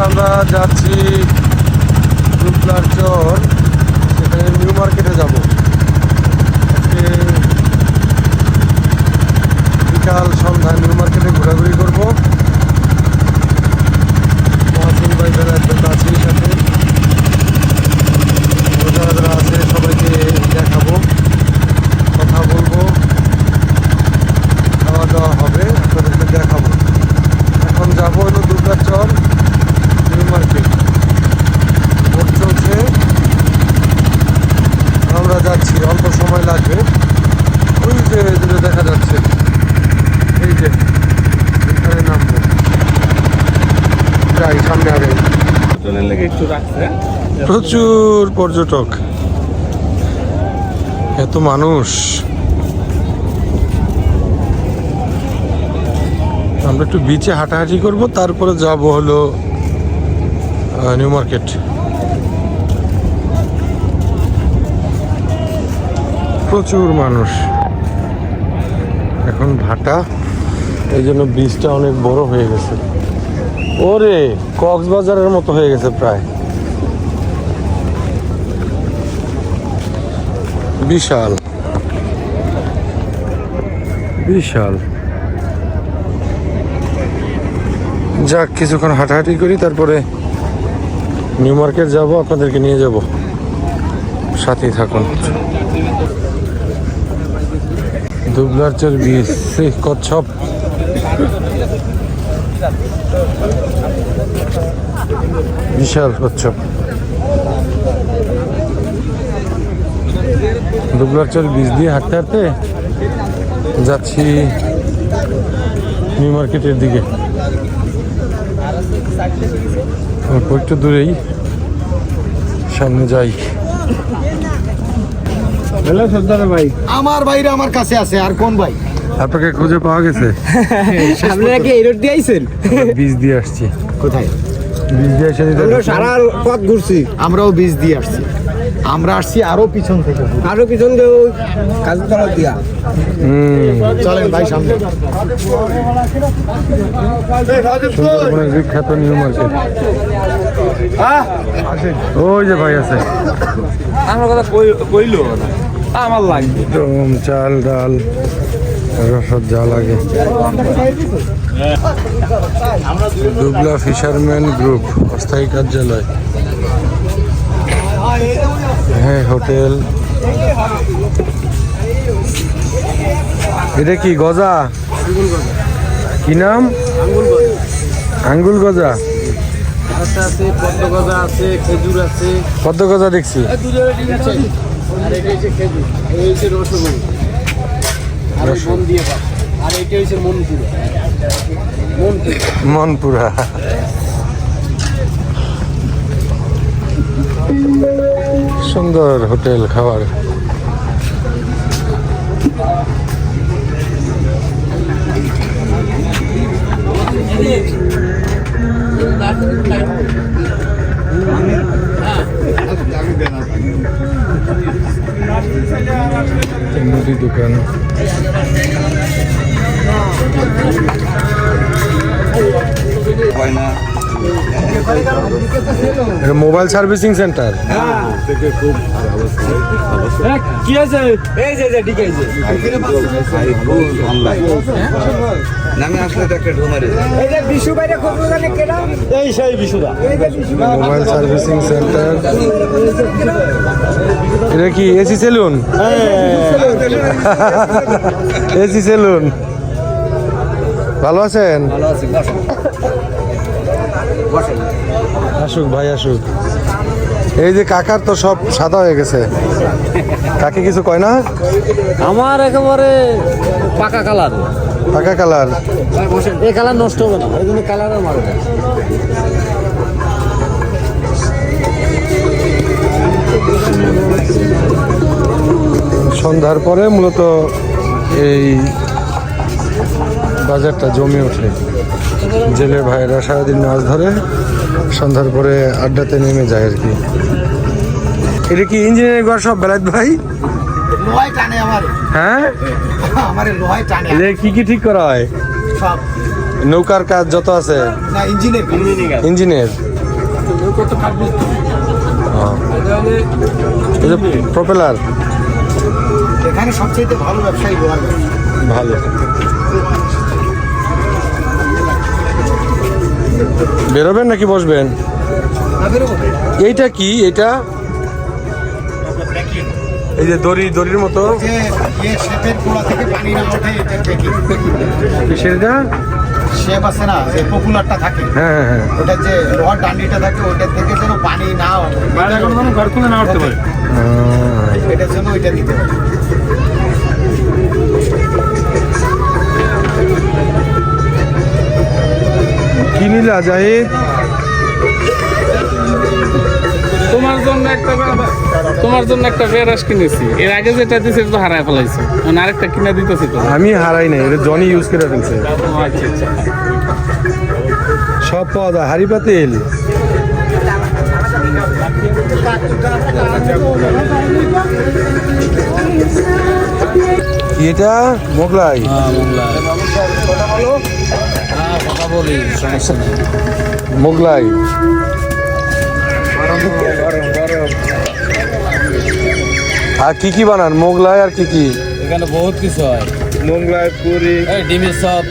আমরা যাচ্ছি দুপলার চর সেখানে নিউ মার্কেটে যাব আজকে বিকাল সন্ধ্যা নিউ মার্কেটে ঘোরাঘুরি করব মহাসিন ভাই যারা একজন আছেই সাথে আরও যারা যারা আছে সবাইকে দেখাবো কথা বলব খাওয়া দাওয়া হবে আপনাদেরকে দেখাবো এখন যাব হলো দুর্গার চর নিউ মার্কেট ভোট চলছে আমরা যাচ্ছি অল্প সময় লাগবে। ওই যে যেটা দেখা যাচ্ছে। এই যে এখানে নামবো। যাই সামনে আগে। প্রচুর পর্যটক। এত মানুষ। আমরা একটু বিচে হাঁটাহাঁটি করব তারপরে যাব হলো নিউ মার্কেট। প্রচুর মানুষ। এখন ভাটা। এই জন্য বীজটা অনেক বড় হয়ে গেছে। ওরে, কক্সবাজারের মতো হয়ে গেছে প্রায়। বিশাল। বিশাল। যাক, কিছুক্ষণ হাঁটাহাঁটি করি, তারপরে নিউ মার্কেট যাব, আপনাদেরকে নিয়ে যাব। সাথেই থাকুন। বীজ, সেই কচ্ছপ। বিশাল কচ্ছপ। দুবলার চর বীজ দিয়ে হাঁটতে হাঁটতে যাচ্ছি নিউ মার্কেটের দিকে। একটু দূরেই সামনে যাই। হ্যালো সর্দার ভাই। আমার ভাইরা আমার কাছে আছে আর কোন ভাই? আপনাকে খুঁজে পাওয়া গেছে। আপনারা কি এই রোড দিয়ে আইছেন? বীজ দিয়ে আসছি। কোথায়? বীজ দিয়ে আমরা সারা পথ ঘুরছি। আমরাও বীজ দিয়ে আসছি। আমরা আসছি আরও পিছন থেকে। আরও পিছন দিয়ে ওই কাজু দিয়া। চলেন ভাই সামনে। সুন্দরবনের বিখ্যাত নিউ মার্কেট ওই যে ভাই আছে। আমার কথা কইলো না। আমার লাগবে। একদম চাল ডাল রসদ যা লাগে। দুবলা ফিশারম্যান গ্রুপ অস্থায়ী কার্যালয়। হ্যাঁ হোটেল। এটা কি গজা? কি নাম? আঙ্গুল গজা। আছে পদ্ম গজা আছে খেজুর আছে। কত গজা দেখছি। আর এটা হচ্ছে খেজুর এই হচ্ছে রসগোল্লা। আর এই বন দিয়ে আর এটা হচ্ছে মনপুরা। মনপুরা। মনপুরা। সুন্দর হোটেল খাবার। মুদি দোকান এটা মোবাইল সার্ভিসিং সেন্টার। কি আছে মোবাইল সার্ভিসিং সেন্টার। এটা কি এসি সেলুন? AC salon. ভালো আছেন? আসুক ভাই আসুক। এই যে কাকার তো সব সাদা হয়ে গেছে। কাকে কিছু কয় না? আমার একেবারে পাকা কালার। পাকা কালার। এই কালার নষ্ট হবে না। এই জন্য কালার মারে সন্ধ্যার পরে মূলত এই বাজারটা জমে ওঠে। জেলে ভাইরা সারাদিন মাছ ধরে সন্ধ্যার পরে আড্ডাতে নেমে যায় আর কি। এটা কি ইঞ্জিনিয়ারিং ঘর সব বেলাত ভাই? হ্যাঁ? কি কি ঠিক করা হয়? নৌকার কাজ যত আছে? যে প্রপেলার? এখানে সবচেয়ে ভালো ব্যবসায়ী ভালো। বেরোবেন নাকি বসবেন? এইটা কি? এটা এই যে দড়ি দড়ির মতো। যে ইয়ে শেপের থেকে পানি না ওঠে এটা টেকিং সেটা? শেপ আছে না যে পপুলারটা থাকে। হ্যাঁ হ্যাঁ হ্যাঁ। ওটার যে লোহার ডান্ডিটা থাকে থেকে যেন পানি না। আহ, এটার জন্য ওইটা দিতে হবে। কি নিলা জাহিদ। তোমার জন্য একটা তোমার জন্য একটা বেরাস কিনেছি। এর আগে যেটা দিছে তো হারায় ফেলাইছে। এখন আরেকটা কিনে দিতেছি তো। আমি হারাই নাই এটা জনি ইউজ করে ফেলছে। আচ্ছা আচ্ছা। সব পাওয়া যায় হাড়ি পাতিল। এটা? মোগলাই। কথা বলি সমস্যা নেই। মোগলাই। আর কি কি বানান? মোগলাই আর কি কি? এখানে বহুত কিছু হয়। মোগলাই পুরি। এই ডিমের সব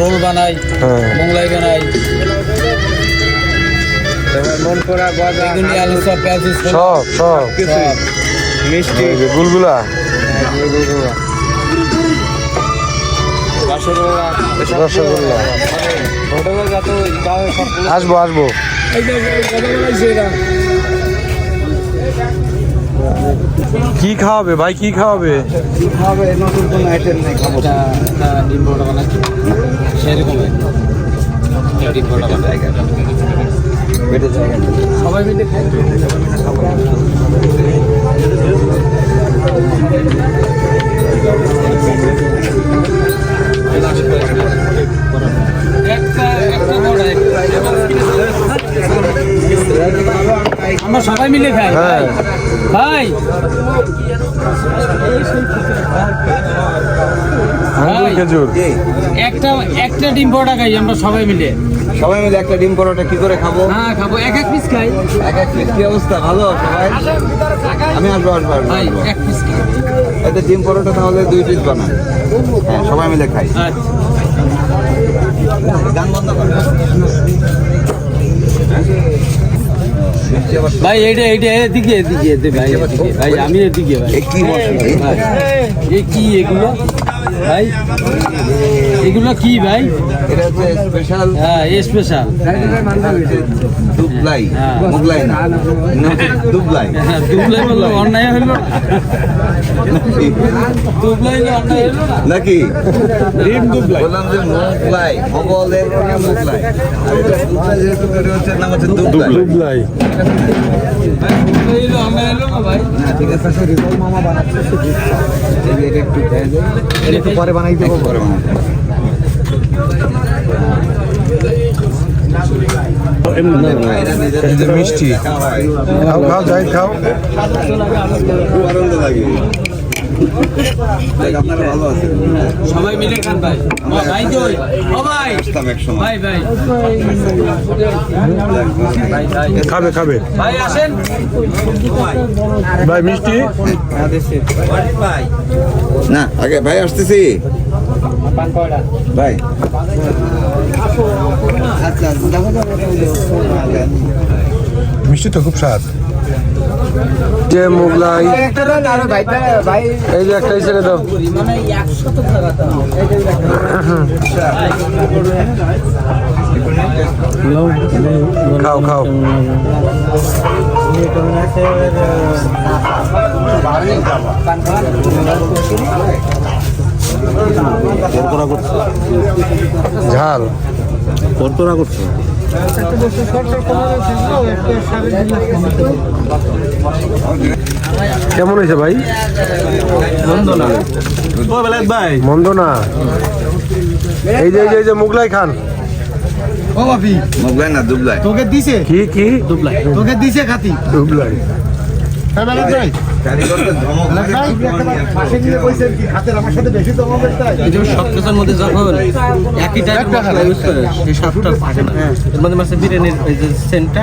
রোল বানাই হ্যাঁ। মোগলাই বানাই। সব সব সব। মিষ্টি। গুলগুলা। আসব আসব। কি খাওয়াবে ভাই? কি খাওয়াবে? হবে নতুন কোনো আইটেম ডিম সেরকম সবাই মিলে খাই একটা বড় আমরা সবাই মিলে খাই। হ্যাঁ। ভাই। খেজুর। একটা একটা ডিম পরোটা খাই আমরা সবাই মিলে। সবাই মিলে একটা ডিম পরোটা কি করে খাব? হ্যাঁ খাব। এক এক পিস খাই। এক এক পিস কি অবস্থা? ভালো? সবাই? আমি আসব আসব আসব, ভাই এক পিস খাই। এতে ডিম পরোটা তাহলে দুই পিস বানান। হ্যাঁ সবাই মিলে খাই। ভাই এইটা এইটা এদিকে এদিকে এদিকে ভাই এদিকে। ভাই আমি এদিকে ভাই। কি মশলা? ভাই এ কি এগুলো? ভাই এগুলো কি ভাই? এটা হচ্ছে স্পেশাল হ্যাঁ স্পেশাল দুবলাই হ্যাঁ। মুগলাই না। না, দুবলাই। দুবলাই বলল অন্যায় হইল দুবলাই হইল অন্যায় হইল না? নাকি? বললাম যে মুগলাই মোগলের মুগলাই। আর এটা দুবলাই যেহেতু এটা হচ্ছে নাম হচ্ছে দুবলাই। দুবলাই। দুবলাই। হইল অন্যায় হইল না ভাই? ঠিক আছে মামা বানাচ্ছে একটু খেয়ে যাই এটা একটু পরে বানাই দেবো। পরে বানাবো। এটা নিজের এই যে মিষ্টি খাও খাও যাই খাও খুব আনন্দ লাগে সবাই মিলে খান ভাই ভাই কই ও ভাই ভাই ভাই খাবে খাবে ভাই আসেন ভাই মিষ্টি না, আগে ভাই আসতেছি। ভাই। মিষ্টি তো খুব স্বাদ। যে মোগলাই। এই যে একটাই ছেড়ে দাও। মানে একশো তো কেমন হয়েছে ভাই? মন্দ না এই যে এই যে এই যে মুগলাই খান। ও বাপি। মোগলাই না দুবলাই। তোকে দিছে? কি কি? দুবলাই তোকে দিছে খাতি। দুবলাই। কারিগরদের ধমক লাগে পাশে নিয়ে বসেন কি? হাতের আমার সাথে বেশি তো হবে তাই? এই যে সব কিছুর মধ্যে যখন একই টাইপের মশলা ইউজ করে সেই স্বাদটা থাকে না। এর মধ্যে মাছের বিরিয়ানির ওই যে সেন্টটা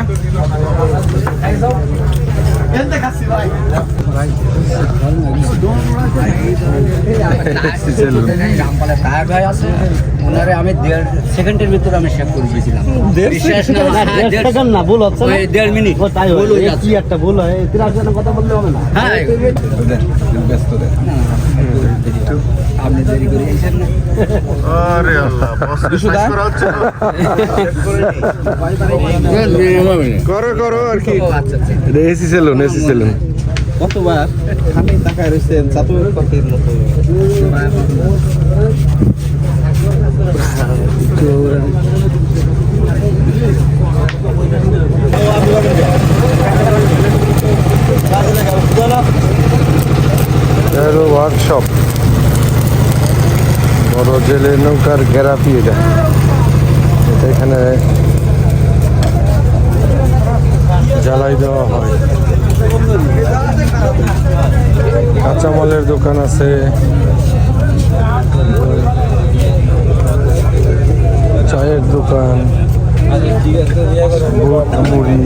আমি দেড় সেকেন্ডের ভিতরে আমি শেষ করে না ভুল হচ্ছে দেড় মিনিট কি একটা ভুল হয় কথা বললে হবে না আপনি দেরি করে এসেছেন না আরে আল্লাহ বস করা হচ্ছে করো করো আর কি? এসি সেলুন এসি সেলুন কতবার খানি টাকা রয়েছেন চাতুর পাখির মতো। এর জেলে নৌকার গ্যারাপি এটা। এটা এখানে জ্বালাই দেওয়া হয়। কাঁচামালের দোকান আছে। চায়ের দোকান। মুড়ি।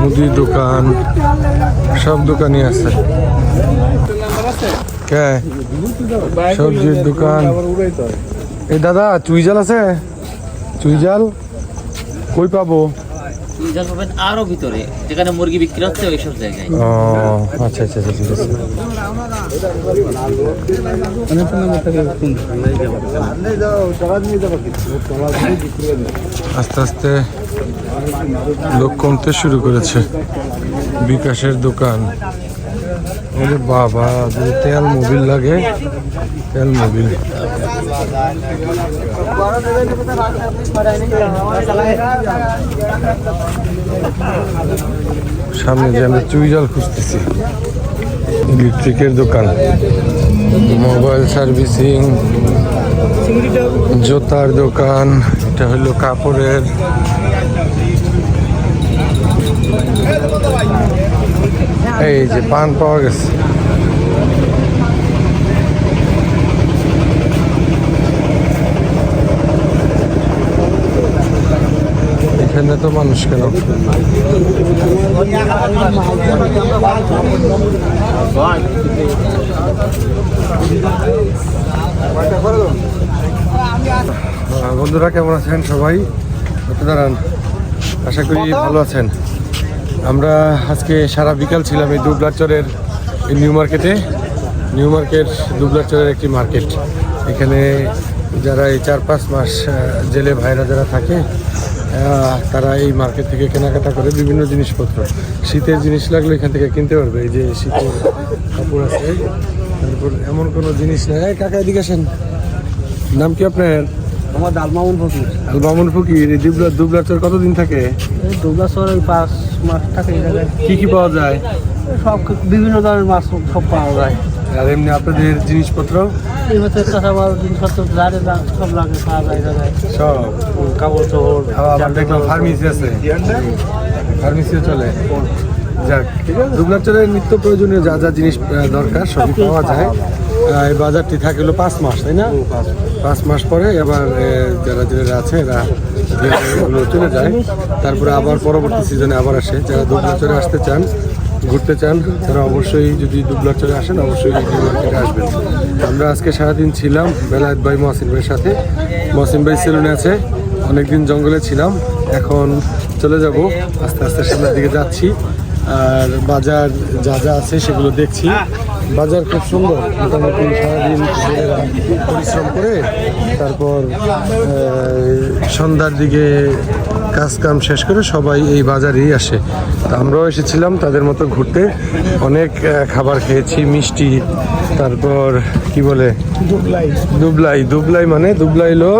মুদির দোকান। সব দোকানই আছে। কে? সবজির দোকান। এই দাদা চুই জাল আছে? চুই জাল কই পাবো? যা পাবেন আরও ভিতরে যেখানে মুরগি বিক্রি হচ্ছে ওইসব জায়গায়। ও আচ্ছা আচ্ছা আচ্ছা ঠিক আছে। আস্তে আস্তে লোক কমতে শুরু করেছে। বিকাশের দোকান। ওরে বাবা তেল মোবিল লাগে, তেল মোবিল। সামনে যে আমরা চুইজাল খুঁজতেছি, ইলেকট্রিকের দোকান, মোবাইল সার্ভিসিং, জুতার দোকান, এটা হলো কাপড়ের এই যে পান পাওয়া গেছে। এখানে তো মানুষ কেন? বন্ধুরা, কেমন আছেন সবাই? দাঁড়ান। আশা করি ভালো আছেন। আমরা আজকে সারা বিকাল ছিলাম এই দুবলাচরের নিউ মার্কেটে। নিউ মার্কেট, দুবলাচরের একটি মার্কেট। এখানে যারা এই চার পাঁচ মাস জেলে ভাইরা যারা থাকে তারা এই মার্কেট থেকে কেনাকাটা করে বিভিন্ন জিনিসপত্র। শীতের জিনিস লাগলে এখান থেকে কিনতে পারবে। এই যে শীতের কাপড় আছে, তারপর এমন কোনো জিনিস নেই। কাকা, এদিকে আসেন। নাম কি আপনার? আমার ডালমাউন ফকির। আলবামুন ফকির এই দুবলা দুবলাচর কতদিন থাকে? শহরে ওই পাঁচ মাস জায়গায়। কি কি পাওয়া যায়? সব বিভিন্ন ধরনের মাছ সব পাওয়া যায়। আর এমনি আপনাদের জিনিসপত্র? জিনিসপত্র সব লাগে পাওয়া যায় সব? কাপড় চোপড় আবার দেখলাম ফার্মেসি আছে। ফার্মেসিও চলে। যাক দুবলাচরের নিত্য প্রয়োজনীয় যা যা জিনিস দরকার সবই পাওয়া যায়। এই বাজারটি থাকে হলো পাঁচ মাস তাই না? পাঁচ মাস। পরে এবার যারা যারা আছে এরা চলে যায়। তারপরে আবার পরবর্তী সিজনে আবার আসে। যারা দুবলাচরে আসতে চান ঘুরতে চান তারা অবশ্যই যদি দুবলাচরে আসেন অবশ্যই মার্কেটে আসবেন। আমরা আজকে সারাদিন ছিলাম বেলায়েত ভাই মহসিন ভাইয়ের সাথে। মহসিন ভাই সেলুনে আছে অনেকদিন জঙ্গলে ছিলাম। এখন চলে যাব আস্তে আস্তে সামনের দিকে যাচ্ছি। আর বাজার যা যা আছে সেগুলো দেখছি। বাজার খুব সুন্দর, মোটামুটি সারাদিন পরিশ্রম করে, তারপর সন্ধ্যার দিকে কাজ কাম শেষ করে সবাই এই বাজারেই আসে। তা আমরাও এসেছিলাম তাদের মতো ঘুরতে। অনেক খাবার খেয়েছি মিষ্টি তারপর কি বলে? দুবলাই। দুবলাই মানে দুবলাই লো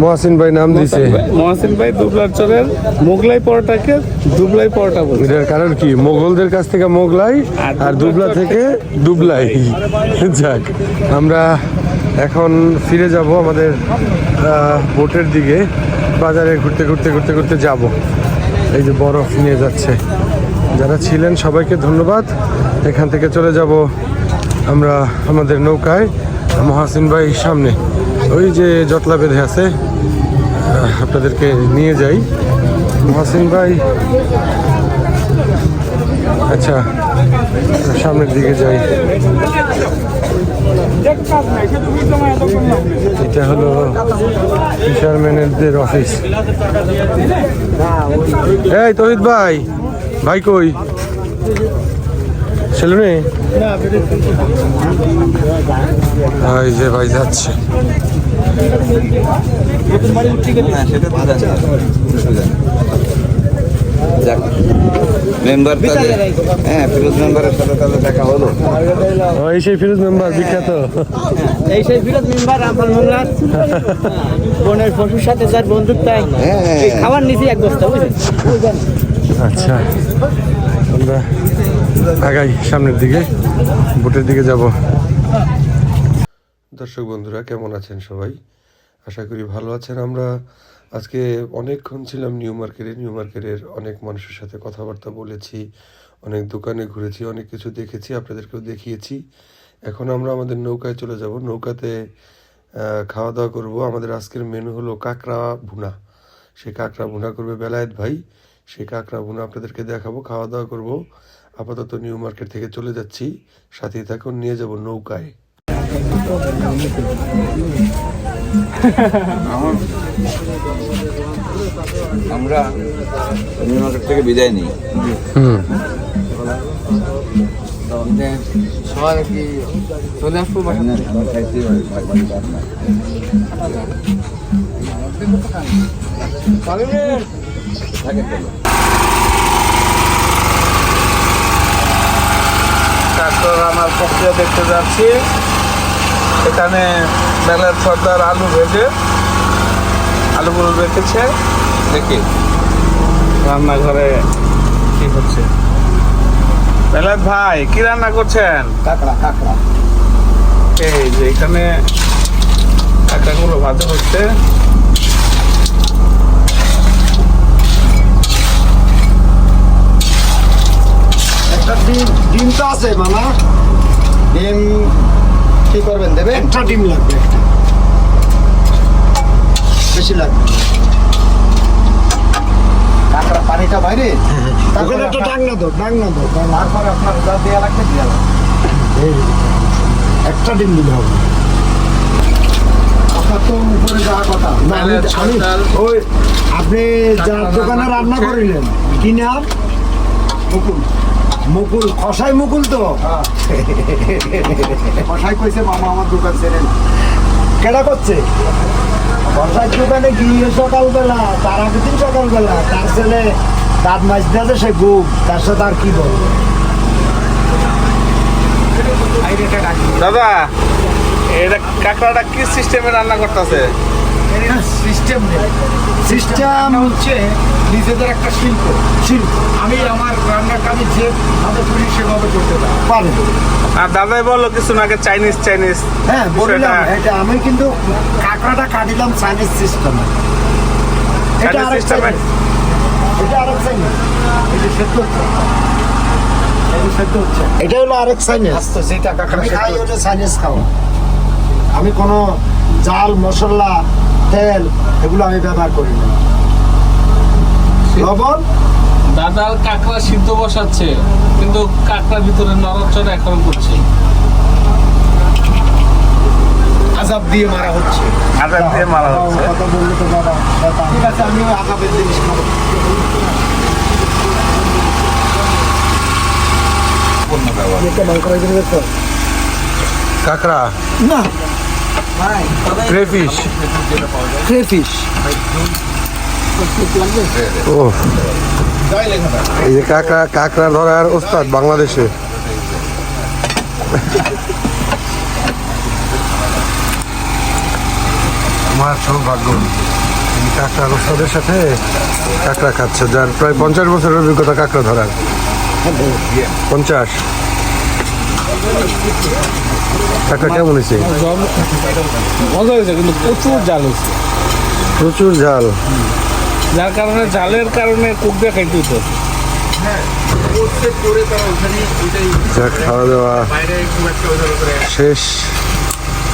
মহাসিন ভাই নাম দিছে। মহাসিন ভাই দুবলার চরের মোগলাই পরোটাকে দুবলাই পরোটা বলে। এটার কারণ কি? মোগলদের কাছ থেকে মোগলাই আর দুবলা থেকে দুবলাই। যাক আমরা এখন ফিরে যাব আমাদের বোটের দিকে। বাজারে ঘুরতে ঘুরতে ঘুরতে ঘুরতে যাব। এই যে বরফ নিয়ে যাচ্ছে। যারা ছিলেন, সবাইকে ধন্যবাদ। এখান থেকে চলে যাব আমরা আমাদের নৌকায়, মহাসিন ভাই সামনে। ওই যে জটলা বেঁধে আছে আপনাদেরকে নিয়ে যাই। মহাসিন ভাই। আচ্ছা সামনের দিকে যাই। এটা হলো ফিশারম্যানদের অফিস এই তহিদ ভাই ভাই কই? সেলুনে ভাই যে ভাই যাচ্ছে। হ্যাঁ সেটা মেম্বার তাহলে হ্যাঁ ফিরোজ মেম্বারের সাথে তাহলে দেখা হলো। ও, এই সেই ফিরোজ মেম্বার বিখ্যাত। এই সেই বিরোধ মেম্বার আমার মোল্লার বোনের পশুর সাথে যার বন্ধুত্ব হ্যাঁ। খাবার নিছি এক বস্তা বুঝলেন? আচ্ছা আমরা আগাই সামনের দিকে বোটের দিকে যাব। দর্শক বন্ধুরা কেমন আছেন সবাই? আশা করি ভালো আছেন। আমরা আজকে অনেকক্ষণ ছিলাম নিউ মার্কেটে, নিউ মার্কেটের অনেক মানুষের সাথে কথাবার্তা বলেছি, অনেক দোকানে ঘুরেছি, অনেক কিছু দেখেছি, আপনাদেরকেও দেখিয়েছি। এখন আমরা আমাদের নৌকায় চলে যাব। নৌকাতে খাওয়া দাওয়া করব। আমাদের আজকের মেনু হলো কাঁকড়া ভুনা। সে কাঁকড়া ভুনা করবে বেলায়েত ভাই। সেই কাঁকড়া ভুনা আপনাদেরকে দেখাবো খাওয়া দাওয়া করব। আপাতত নিউ মার্কেট থেকে চলে যাচ্ছি। সাথে থাকুন, নিয়ে যাব নৌকায়। আমরা নিউ মার্কেট থেকে বিদায় নিই। কি চলে আসব আমার প্রক্রিয়া দেখতে যাচ্ছি। এখানে বেলার সর্দার আলু ভেজে আলুগুলো রেখেছে। দেখি। রান্নাঘরে কি হচ্ছে? বেলাত ভাই কি রান্না করছেন? কাকড়া কাকড়া। এই যে এখানে কাঁকড়াগুলো ভাজা হচ্ছে। একটা ডিম ডিম তো আছে মামা। ডিম কি করবেন দেবে একটা ডিম লাগবে একটা। বেশি লাগবে কাঁকড়া পানিটা বাইরে? ওখানে একটা ডাংনা দাও ডাংনা দাও তারপরে আপনার যা দেওয়া লাগবে দেওয়া লাগবে। একটা ডিম দিলে হবে। আপনি যার দোকানে রান্না করিলেন কি নাম? মুকুল। মুকুল খসাই মুকুল তো? খসাই কইছে মামা আমার দোকান ছেড়ে না। কেডা করছে? বর্ষার দোকানে গিয়ে সকালবেলা তার আগের দিন সকালবেলা তার ছেলে দাঁত মাছ দিয়েছে সে গুপ তার সাথে আর কি বল দাদা এটা কাঁকড়াটা কি সিস্টেমে রান্না করতেছে? সিস্টেম নেই সিস্টেম হচ্ছে নিজেদের একটা শিল্প। শিল্প। আমি আমার রান্নাটা আমি যেভাবে করি সেভাবে করতে পারি। আর দাদাই বলল কিছু আগে চাইনিজ চাইনিজ হ্যাঁ বললাম এটা আমি কিন্তু কাঁকড়াটা কাটিলাম চাইনিজ সিস্টেমে এটা আরেক? চাইনিজ এটা আরেক চাইনিজ এটা সেদ্ধ হচ্ছে। এটা হলো আরেক চাইনিজ আমি খাই ওটা চাইনিজ খাওয়া আমি কোনো জাল মশলা তেল এগুলো আমি ব্যবহার করি না। লবণ? দাদা কাঁকড়া সিদ্ধ বসাচ্ছে কিন্তু কাঁকড়ার ভিতরে নরচড়া এখন করছে। আজাব দিয়ে মারা হচ্ছে। আদার দিয়ে মারা হচ্ছে। কথা বললে তো বাবা ঠিক আছে আমি আজাবের জিনিস খাব। কাঁকড়া? না। ক্রেফিশ ক্রেফিশ ও এই যে কাঁকড়া কাঁকড়া ধরার ওস্তাদ বাংলাদেশে। আমার সৌভাগ্য। এই কাঁকড়ার ওস্তাদের সাথে কাঁকড়া খাচ্ছে যার প্রায় পঞ্চাশ বছরের অভিজ্ঞতা কাঁকড়া ধরার। পঞ্চাশ। কাঁকড়া কেমন হয়েছে? মজা হয়েছে কিন্তু প্রচুর জাল হয়েছে। প্রচুর জাল। যার কারণে জালের কারণে কুক দিয়ে খাইতে হতো খাওয়া দাওয়া শেষ।